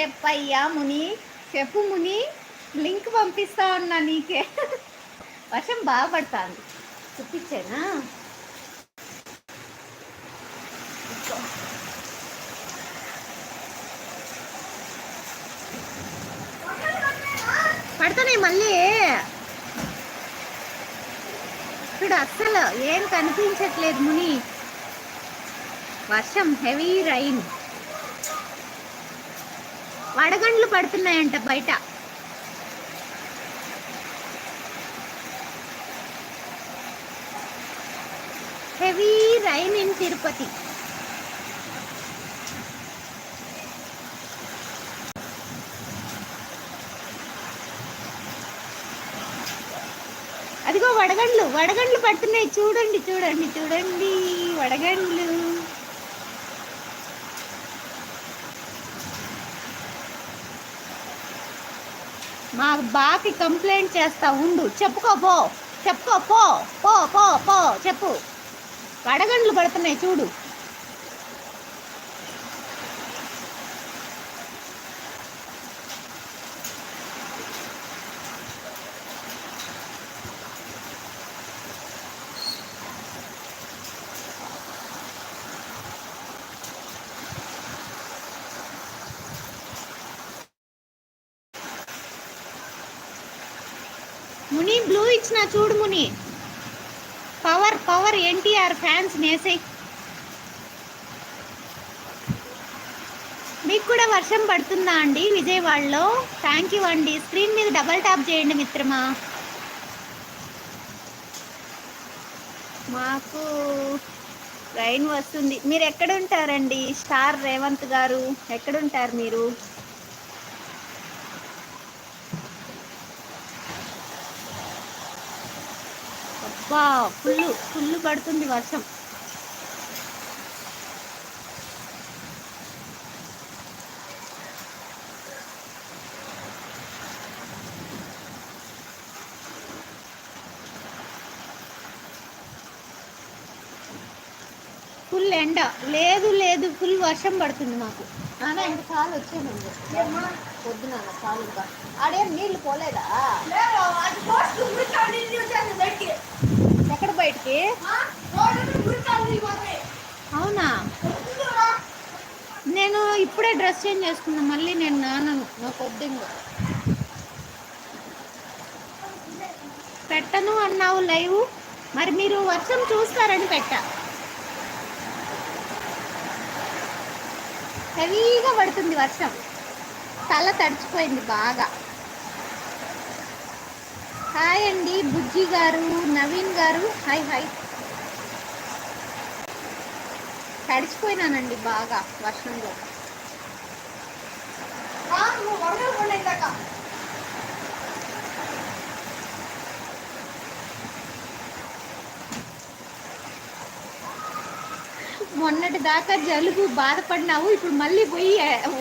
చెప్పయ్యా ముని చెప్పు ముని లింక్ పంపిస్తా ఉన్నా నీకే. వర్షం బాగా పడుతుంది. చూపించానా? పడుతున్నాయి మళ్ళీ. ఇప్పుడు అస్సలు ఏం కనిపించట్లేదు ముని. వర్షం హెవీ రైన్. వడగండ్లు పడుతున్నాయంట బయట. Heavy rain in Tirupati. అదిగో వడగండ్లు వడగండ్లు పడుతున్నాయి. చూడండి చూడండి చూడండి వడగండ్లు. మా బాకి కంప్లైంట్ చేస్తా ఉండు. చెప్పుకో పో. చెప్పుకో పో. పో పో పో. చెప్పు. వడగండ్లు పడుతున్నాయి చూడు. ముని బ్లూ ఇచ్చిన చూడు ముని. పవర్ పవర్ ఎన్టీఆర్ ఫ్యాన్స్ నేసే. మీకు కూడా వర్షం పడుతుందా అండి విజయవాడలో? థ్యాంక్ యూ అండి. స్క్రీన్ మీద డబల్ ట్యాప్ చేయండి మిత్రమా. మాకు రైన్ వస్తుంది. మీరు ఎక్కడ ఉంటారండి? స్టార్ రేవంత్ గారు. ఎక్కడుంటారు మీరు? అబ్బా ఫుల్ ఫుల్ పడుతుంది వర్షం. ఫుల్ ఎండ. లేదు లేదు ఫుల్ వర్షం పడుతుంది మాకు. నాన్న ఇంక చాలు వచ్చేయండి. పొద్దున చాలు ఇంకా. ఆడేం నీళ్ళు పోలేదా? ఎక్కడ బయటికి? అవునా? నేను ఇప్పుడే డ్రెస్ చేంజ్ చేసుకున్నా మళ్ళీ నేను నానను నా పొద్దున్న పెట్టను అన్నావు లైవ్? మరి మీరు వర్షం చూస్తారని పెట్టా. హెవీగా పడుతుంది వర్షం. తల తడిచిపోయింది బాగా. హాయ్ అండి బుజ్జి గారు నవీన్ గారు. Hi hi. తడిచిపోయినానండి బాగా వర్షంలో. మొన్నటి దాకా జలుబు బాధపడినావు ఇప్పుడు మళ్ళీ పోయి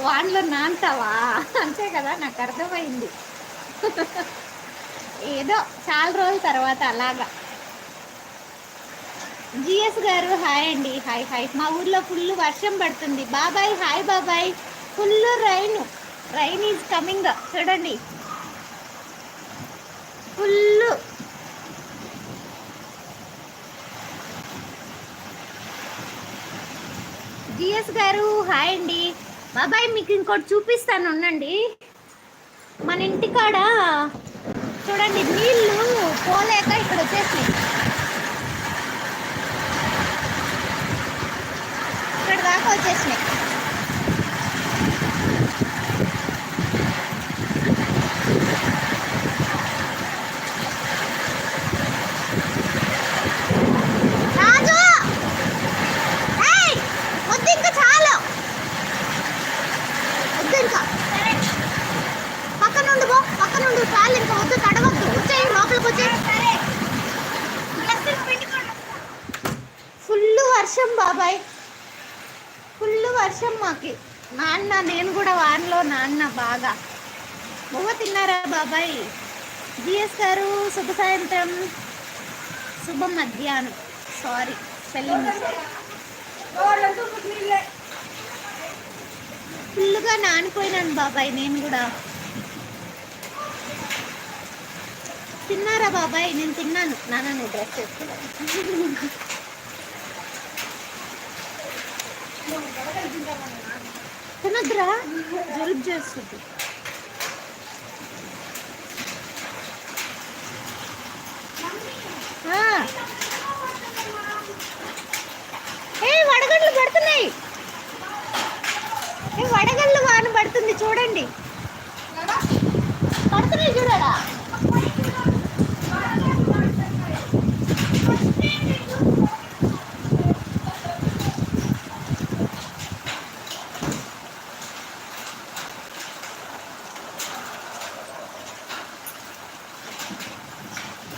వాన్లో నాంతావా అంతే కదా నాకు అర్థమైంది. ఏదో చాలా రోజుల తర్వాత అలాగా. జిఎస్ గారు హాయ్ అండి. Hi hi. మా ఊర్లో ఫుల్ వర్షం పడుతుంది. బాబాయ్ హాయ్ బాబాయ్. Full rain rain is coming చూడండి. ఫుల్ జిఎస్ గారు హాయ్ అండి. బాబాయ్ మీకు ఇంకోటి చూపిస్తాను. ఉండండి. మన ఇంటికాడ చూడండి నీళ్ళు పోలేక ఇక్కడ వచ్చేసినాయి. ఇక్కడ దాకా వచ్చేసినాయి రాజు ఏయ్! వద్దు ఇంకా చాలు వద్దు ఇంకా పక్కన ఉండు పో పక్కన ఉండు చాలు ఇంకా వద్దు తడవద్దు వచ్చేయి లోపలికి వచ్చేయి ఫుల్ వర్షం బాబాయ్ ఫుల్ వర్షం మాకి నాన్న నేను కూడా వానలో నాన్న బాగా బొవ్వ హాయ్. జిఎస్ గారు శుభ సాయంత్రం. శుభ మధ్యాహ్నం. సారీ స్పెల్లింగ్ ఫుల్గా నానిపోయినాను బాబాయ్ నేను కూడా. తిన్నారా బాబాయ్? నేను తిన్నాను. నాన్న నువ్వు డ్రెస్ చేసుకున్నాను తినద్దురా? జలుబు చేస్తుంది. ఏ వడగండ్లు పడుతున్నాయి ఏ వడగళ్ళు వాన పడుతుంది చూడండి పడుతున్నాయి చూడడా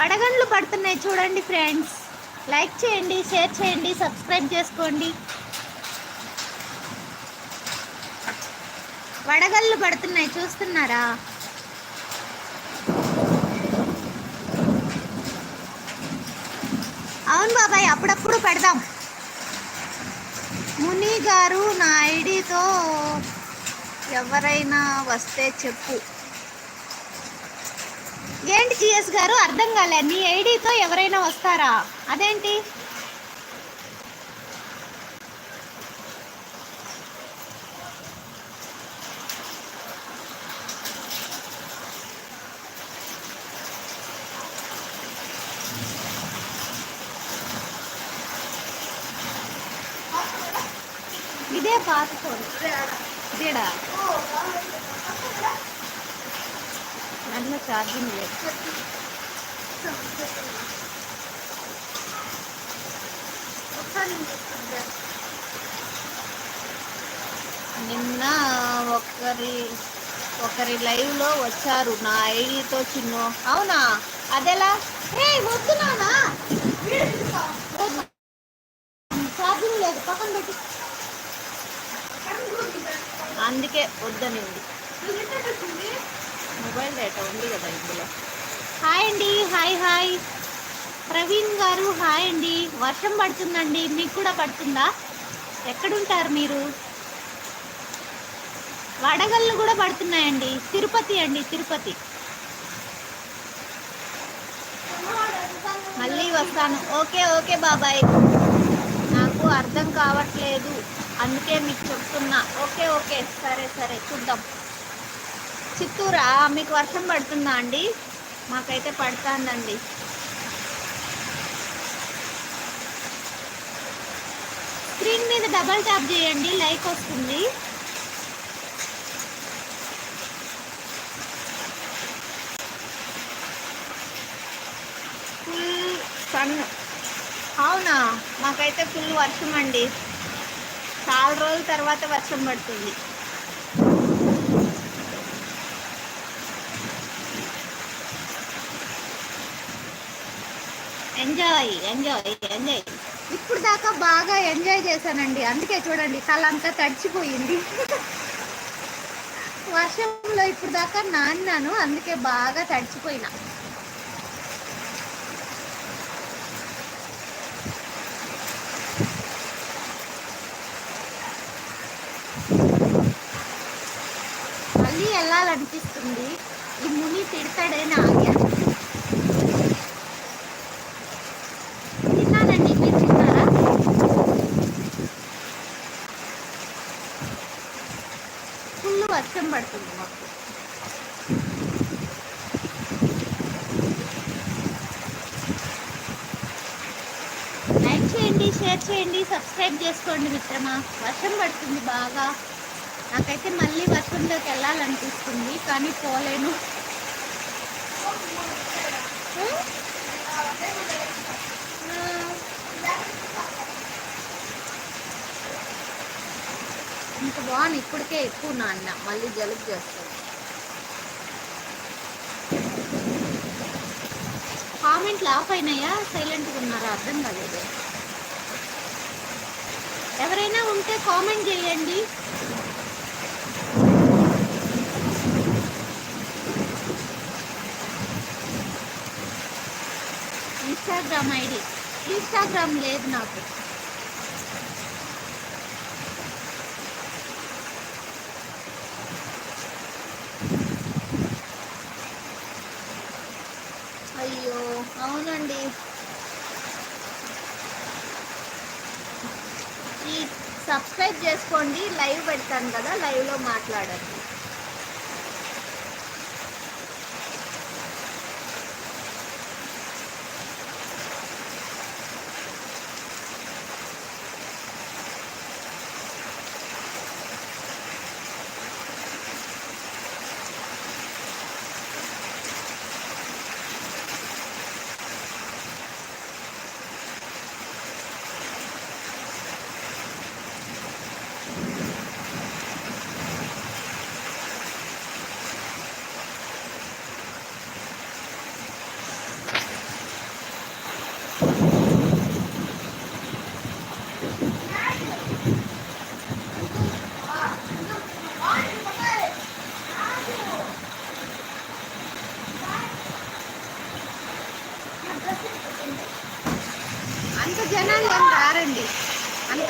వడగండ్లు పడుతున్నాయి చూడండి ఫ్రెండ్స్. లైక్ చేయండి షేర్ చేయండి సబ్స్క్రైబ్ చేసుకోండి. వడగళ్ళు పడుతున్నాయి చూస్తున్నారా? అవును బాబాయ్ అప్పుడప్పుడు పెడదాం. ముని గారు నా ఐడితో ఎవరైనా వస్తే చెప్పు. ఏంటి జిఎస్ గారు? అర్థం కాలే. నీ ఐడితో ఎవరైనా వస్తారా? అదేంటి ఇదే పాత ఫోన్ ఇదేడా దాంట్లో ఛార్జింగ్ లేదు నిన్న ఒకరి ఒకరి లైవ్లో వచ్చారు. నా ఐడితో చిన్ను. అవునా? అదెలా? ఏ వద్దు నానా వద్దు. ఛార్జింగ్ లేదు. పక్కన పెట్టి. అందుకే వద్దనింది. మొబైల్ డేటా ఉంది కదా ఇందులో. హాయ్ అండి హాయ్ హాయ్. ప్రవీణ్ గారు హాయ్ అండి. వర్షం పడుతుందండి మీకు కూడా పడుతుందా? ఎక్కడుంటారు మీరు? వడగళ్ళు కూడా పడుతున్నాయండి. తిరుపతి అండి తిరుపతి. మళ్ళీ వస్తాను. ఓకే ఓకే బాబాయ్. నాకు అర్థం కావట్లేదు. అందుకే మీకు చెప్తున్నా. Okay okay. సరే సరే చూద్దాం. చిత్తూరా మీకు వర్షం పడుతుందా అండి? మాకైతే పడుతుందండి. స్క్రీన్ మీద డబల్ ట్యాప్ చేయండి లైక్ వస్తుంది. Full sun. అవునా? మాకైతే ఫుల్ వర్షం అండి చాలా రోజుల తర్వాత వర్షం పడుతుంది. ఎంజాయ్ ఎంజాయ్ ఎంజాయ్ ఇప్పుడు దాకా బాగా ఎంజాయ్ చేశానండి. అందుకే చూడండి కళ్ళ అంతా తడిచిపోయింది. వర్షంలో ఇప్పుడు దాకా నాన్నాను అందుకే బాగా తడిచిపోయినా. మళ్ళీ వెళ్ళాలనిపిస్తుంది. ఈ ముని తిడతాడని ఆగాను తిన్నానండి మీరు తిన్నారా ఫుల్ వర్షం పడుతుంది మాకు లైక్ చేయండి షేర్ చేయండి సబ్స్క్రైబ్ చేసుకోండి మిత్రమా. వర్షం పడుతుంది బాగా. నాకైతే మళ్ళీ వర్షంలోకి వెళ్ళాలనిపిస్తుంది కానీ పోలేను. ఇంత బాగుంది ఇప్పటికే ఎక్కువ నాన్న మళ్ళీ జలుబు చేస్తుంది. కామెంట్లు ఆఫ్ అయినాయా? సైలెంట్గా ఉన్నారా? అర్థం కాలేదు. ఎవరైనా ఉంటే కామెంట్ చేయండి. Instagram ID. ఇన్స్టాగ్రామ్ లేదు నాకు. సబ్స్క్రైబ్ చేసుకోండి లైవ్ పెడతాను కదా లైవ్లో మాట్లాడండి అంత జనాలు ఏం రారండి అంత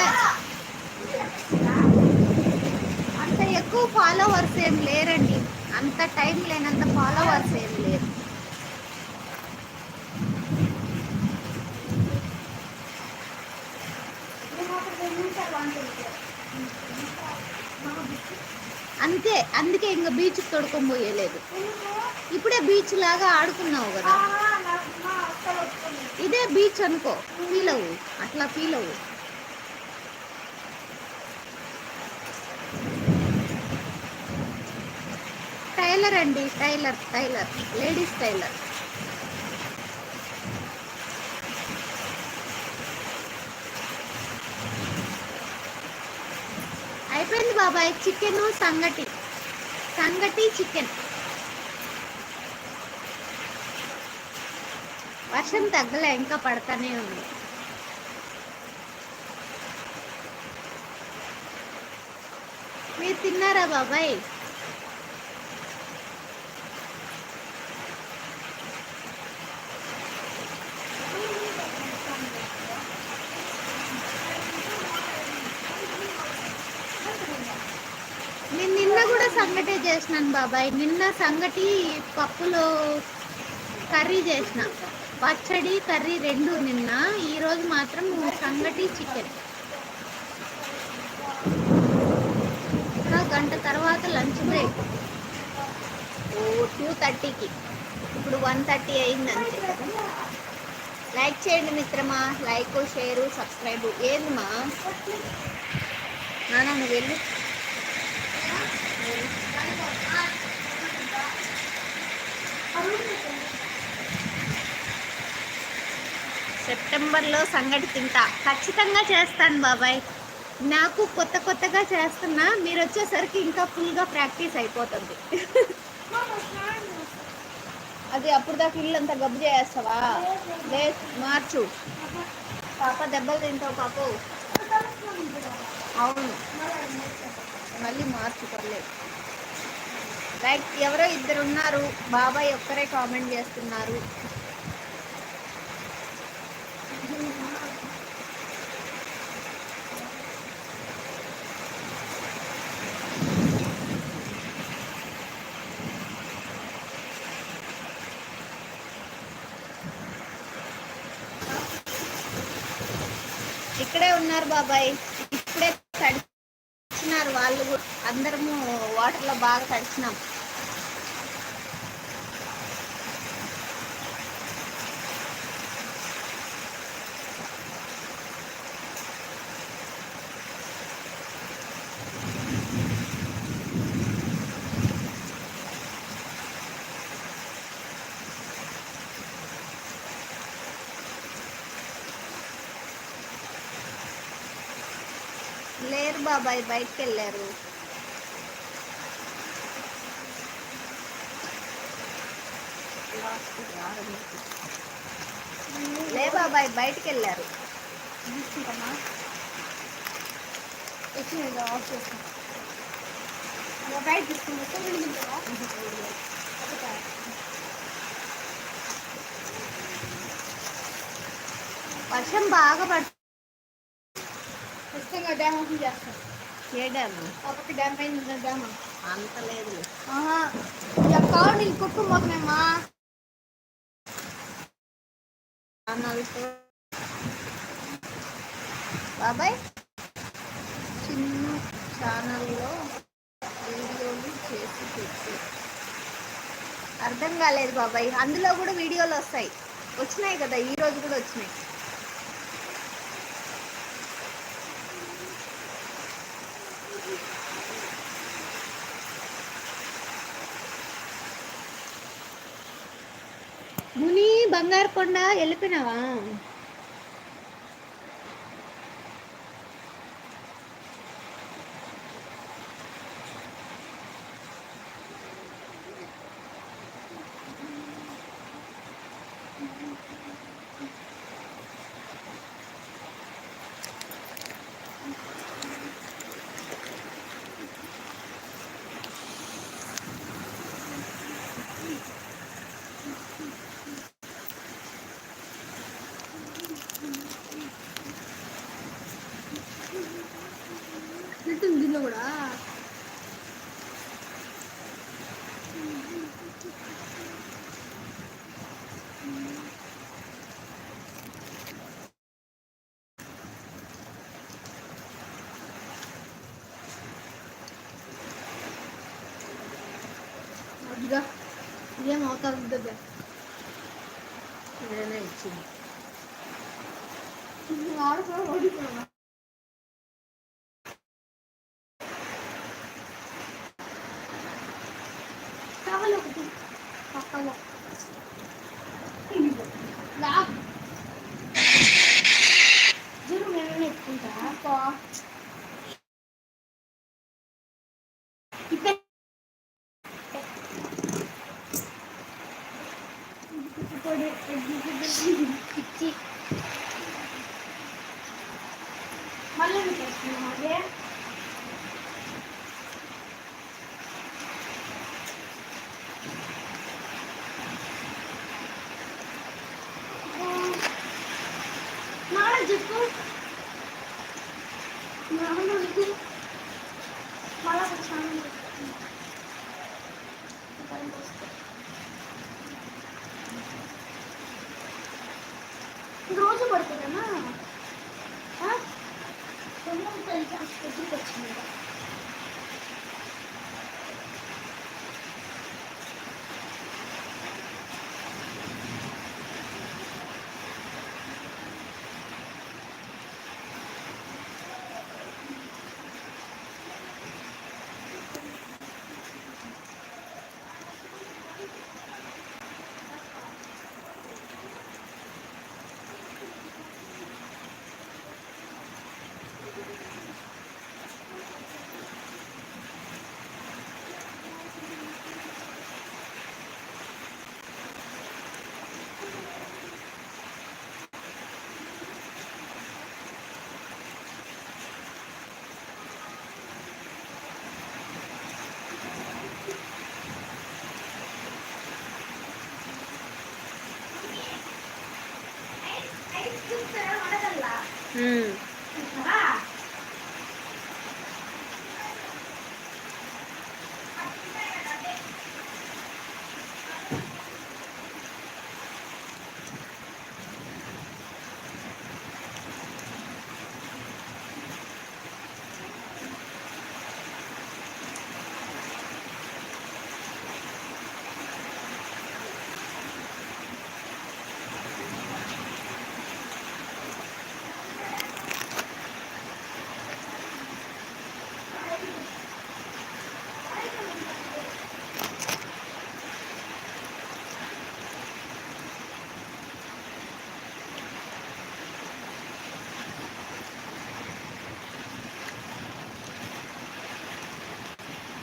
అంత ఎక్కువ ఫాలోవర్స్ ఏం లేరండి అంత టైం లేనంత ఫాలోవర్స్ ఏం లేరు అంతే అందుకే ఇంకా బీచ్ తొడుకొని పోయలేదు. ఇప్పుడే బీచ్ లాగా ఆడుకున్నావు కదా. ఇదే బీచ్ అనుకో ఫీల్ అవ్వు అట్లా ఫీల్ అవ్వు. టైలర్ అండి టైలర్ టైలర్ లేడీస్ టైలర్. అయిపోయింది బాబాయ్ చికెన్ సంగటి. సంగటి చికెన్. వర్షం తగ్గలే ఇంకా పడతానే ఉంది. మీరు తిన్నారా బాబాయ్ నేను నిన్న కూడా సంగటే చేసినాను బాబాయ్. నిన్న సంగటి పప్పులో కర్రీ చేసిన. పచ్చడి కర్రీ రెండు నిన్న. ఈరోజు మాత్రం సంగటి చికెన్. గంట తర్వాత లంచ్ బ్రేక్. ఓ టూ థర్టీకి. ఇప్పుడు వన్ థర్టీ అయింది అంతే. లైక్ చేయండి మిత్రమా. Like share subscribe. ఏందమ్మా? నాన్న నువ్వు వెళ్ళు. సెప్టెంబర్లో సంగటి తింటా. ఖచ్చితంగా చేస్తాను బాబాయ్. నాకు కొత్త కొత్తగా చేస్తున్నా మీరు వచ్చేసరికి ఇంకా ఫుల్గా ప్రాక్టీస్ అయిపోతుంది. అది అప్పుడు దాకా ఇల్లు అంతా గబ్బు చేస్తావా లే మార్చు. పాప దెబ్బలు తింటావు పాపు. అవును. మళ్ళీ మార్చు పర్లేదు. రైట్ ఎవరో ఇద్దరు ఉన్నారు బాబాయ్ ఒక్కరే కామెంట్ చేస్తున్నారు. ఇక్కడే ఉన్నారు బాబాయ్ ఇప్పుడే తడిచినారు వాళ్ళు కూడా అందరము వాటర్లో బాగా తడిచినాం లేరు బాబాయ్ బయటకు వెళ్ళారు లే బాబాయ్ బయటకు వెళ్ళారు వర్షం బాగా పడుతుంది. ఖచ్చితంగా డ్యామ్ ఓపెన్ చేస్తాం. ఏ డ్యామ్? ఒకటి డ్యామ్ పైన డ్యామ్. అంత లేదు. కావాలి నీకు కుట్టు మోసమేమ్మా బాబాయ్ చిన్న ఛానల్లో వీడియోలు చేసి పెట్టు. అర్థం కాలేదు బాబాయ్ అందులో కూడా వీడియోలు వస్తాయి. వచ్చినాయి కదా ఈరోజు కూడా వచ్చినాయి. ముని బంగారు కొండ వెళ్ళిపోయినావా? దీంట్లో కూడా ఇదేం అవుతుంది దగ్గర dạ రోజు పడుతుందమ్మా. తొమ్మిది తొమ్మిది హాస్పిటల్కి వచ్చిందా